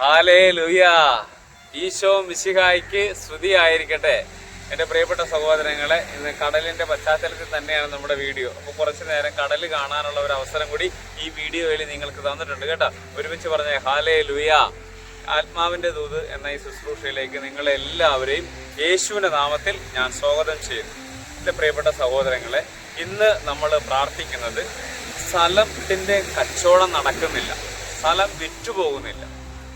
ഹാലേ ലുയ ഈശോ മിശിഹായിക്ക് സ്തുതിയായിരിക്കട്ടെ. എന്റെ പ്രിയപ്പെട്ട സഹോദരങ്ങളെ ഇന്ന് കടലിന്റെ പശ്ചാത്തലത്തിൽ തന്നെയാണ് നമ്മുടെ വീഡിയോ. അപ്പോൾ കുറച്ച് നേരം കടൽ കാണാനുള്ള ഒരു അവസരം കൂടി ഈ വീഡിയോയിൽ നിങ്ങൾക്ക് തന്നിട്ടുണ്ട് കേട്ടോ. ഒരുമിച്ച് പറഞ്ഞ ഹാലേ ലുയ ആത്മാവിന്റെ ദൂത് എന്ന ഈ ശുശ്രൂഷയിലേക്ക് നിങ്ങളെല്ലാവരെയും യേശുവിന്റെ നാമത്തിൽ ഞാൻ സ്വാഗതം ചെയ്യുന്നു. എന്റെ പ്രിയപ്പെട്ട സഹോദരങ്ങളെ ഇന്ന് നമ്മൾ പ്രാർത്ഥിക്കുന്നത് സ്ഥലത്തിന്റെ കച്ചവടം നടക്കുന്നില്ല. സ്ഥലം വിറ്റുപോകുന്നില്ല.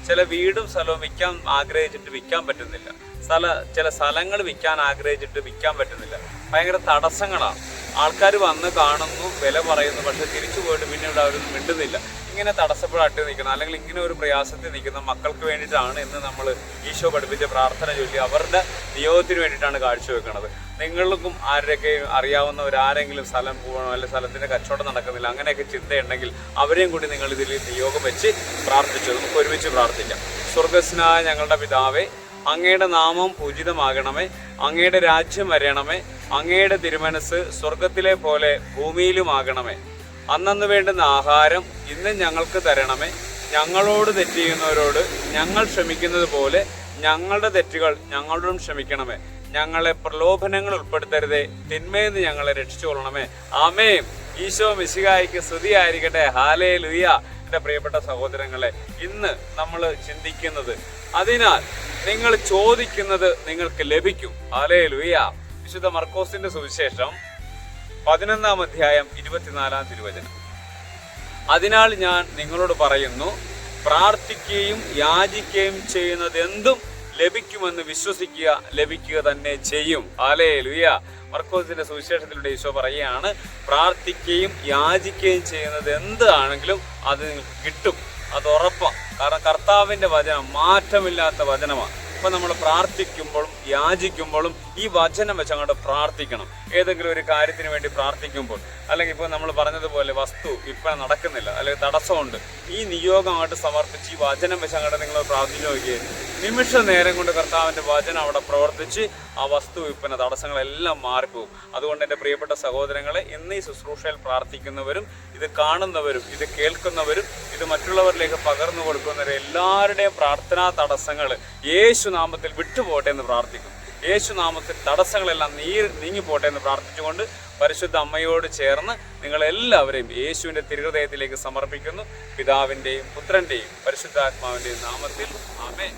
ചില വീടും സ്ഥലവും വിൽക്കാൻ ആഗ്രഹിച്ചിട്ട് വിൽക്കാൻ പറ്റുന്നില്ല. സ്ഥല ചില സ്ഥലങ്ങൾ വിൽക്കാൻ ആഗ്രഹിച്ചിട്ട് വിൽക്കാൻ പറ്റുന്നില്ല. ഭയങ്കര തടസ്സങ്ങളാണ്. ആൾക്കാർ വന്ന് കാണുന്നു വില പറയുന്നു പക്ഷെ തിരിച്ചു പോയിട്ട് പിന്നീട് അവരൊന്നും മിണ്ടുന്നില്ല. ഇങ്ങനെ തടസ്സപ്പെടാട്ടി നിൽക്കുന്ന അല്ലെങ്കിൽ ഇങ്ങനെ ഒരു പ്രയാസത്തിൽ നിൽക്കുന്ന മക്കൾക്ക് വേണ്ടിയിട്ടാണ് ഇന്ന് നമ്മൾ ഈശോ പഠിപ്പിച്ച പ്രാർത്ഥന ചൊല്ലി അവരുടെ നിയോഗത്തിന് വേണ്ടിയിട്ടാണ് കാഴ്ചവെക്കുന്നത്. നിങ്ങൾക്കും ആരുടെയൊക്കെ അറിയാവുന്നവരാരെങ്കിലും സ്ഥലം പോകണോ അല്ലെങ്കിൽ സ്ഥലത്തിന്റെ കച്ചവടം നടക്കുന്നില്ല അങ്ങനെയൊക്കെ ചിന്തയുണ്ടെങ്കിൽ അവരെയും കൂടി നിങ്ങൾ ഇതിൽ നിയോഗം വെച്ച് പ്രാർത്ഥിച്ചു. നമുക്ക് ഒരുമിച്ച് പ്രാർത്ഥിക്കാം. സ്വർഗസ്നായ ഞങ്ങളുടെ പിതാവേ അങ്ങയുടെ നാമം പൂജിതമാകണമേ അങ്ങയുടെ രാജ്യം വരണമേ അങ്ങയുടെ തിരുമനസ് സ്വർഗത്തിലെ പോലെ ഭൂമിയിലുമാകണമേ. അന്നന്ന് വേണ്ടുന്ന ആഹാരം ഇന്ന് ഞങ്ങൾക്ക് തരണമേ. ഞങ്ങളോട് തെറ്റ് ചെയ്യുന്നവരോട് ഞങ്ങൾ ക്ഷമിക്കുന്നത് പോലെ ഞങ്ങളുടെ തെറ്റുകൾ ഞങ്ങളോടും ക്ഷമിക്കണമേ. ഞങ്ങളെ പ്രലോഭനങ്ങൾ ഉൾപ്പെടുത്തരുതേ. തിന്മയെന്ന് ഞങ്ങളെ രക്ഷിച്ചുകൊള്ളണമേ ആമേ ഈശോ മിശികായിക്ക് സ്തുതിയായിരിക്കട്ടെ. ഹാലേ ലുയ എന്റെ പ്രിയപ്പെട്ട സഹോദരങ്ങളെ ഇന്ന് നമ്മൾ ചിന്തിക്കുന്നത് അതിനാൽ നിങ്ങൾ ചോദിക്കുന്നത് നിങ്ങൾക്ക് ലഭിക്കും. ഹാലേ ലുയ വിശുദ്ധ മർക്കോസിന്റെ സുവിശേഷം പതിനൊന്നാം അധ്യായം ഇരുപത്തിനാലാം തിരുവചനം. അതിനാൽ ഞാൻ നിങ്ങളോട് പറയുന്നു പ്രാർത്ഥിക്കുകയും യാചിക്കുകയും ചെയ്യുന്നത് എന്തും ലഭിക്കുമെന്ന് വിശ്വസിക്കുക ലഭിക്കുക തന്നെ ചെയ്യും. ആലേ ലുയ മർക്കോസിന്റെ സുവിശേഷത്തിലൂടെ ഈശോ പറയുകയാണ് പ്രാർത്ഥിക്കുകയും യാചിക്കുകയും ചെയ്യുന്നത് എന്താണെങ്കിലും അത് നിങ്ങൾക്ക് കിട്ടും. അത് ഉറപ്പാണ്. കാരണം കർത്താവിന്റെ വചനം മാറ്റമില്ലാത്ത വചനമാണ്. അപ്പം നമ്മൾ പ്രാർത്ഥിക്കുമ്പോഴും യാചിക്കുമ്പോഴും ഈ വചനം വെച്ച് അങ്ങോട്ട് പ്രാർത്ഥിക്കണം. ഏതെങ്കിലും ഒരു കാര്യത്തിന് വേണ്ടി പ്രാർത്ഥിക്കുമ്പോൾ അല്ലെങ്കിൽ ഇപ്പോൾ നമ്മൾ പറഞ്ഞതുപോലെ വസ്തു ഇപ്പം നടക്കുന്നില്ല അല്ലെങ്കിൽ തടസ്സമുണ്ട് ഈ നിയോഗം അങ്ങോട്ട് സമർപ്പിച്ച് ഈ വചനം വെച്ച് അങ്ങോട്ട് നിങ്ങൾ പ്രാർത്ഥിച്ചു നോക്കിയേ നിമിഷ നേരം കൊണ്ട് കർത്താവിന്റെ വചനം അവിടെ പ്രവർത്തിച്ച് ആ വസ്തു വിൽപ്പന തടസ്സങ്ങളെല്ലാം മാറിപ്പോകും അതുകൊണ്ട് എന്റെ പ്രിയപ്പെട്ട സഹോദരങ്ങളെ ഇന്ന് ഈ ശുശ്രൂഷയിൽ പ്രാർത്ഥിക്കുന്നവരും ഇത് കാണുന്നവരും ഇത് കേൾക്കുന്നവരും ഇത് മറ്റുള്ളവരിലേക്ക് പകർന്നു കൊടുക്കുന്നവരും എല്ലാവരുടെയും പ്രാർത്ഥനാ തടസ്സങ്ങൾ യേശുനാമത്തിൽ വിട്ടുപോട്ടെ എന്ന് പ്രാർത്ഥിക്കും യേശു നാമത്തിൽ തടസ്സങ്ങളെല്ലാം നീ നീങ്ങിപ്പോട്ടെ എന്ന് പ്രാർത്ഥിച്ചുകൊണ്ട് പരിശുദ്ധ അമ്മയോട് ചേർന്ന് നിങ്ങളെല്ലാവരെയും യേശുവിന്റെ തിരുഹൃദയത്തിലേക്ക് സമർപ്പിക്കുന്നു. പിതാവിന്റെയും പുത്രന്റെയും പരിശുദ്ധാത്മാവിന്റെയും നാമത്തിൽ. ആമേ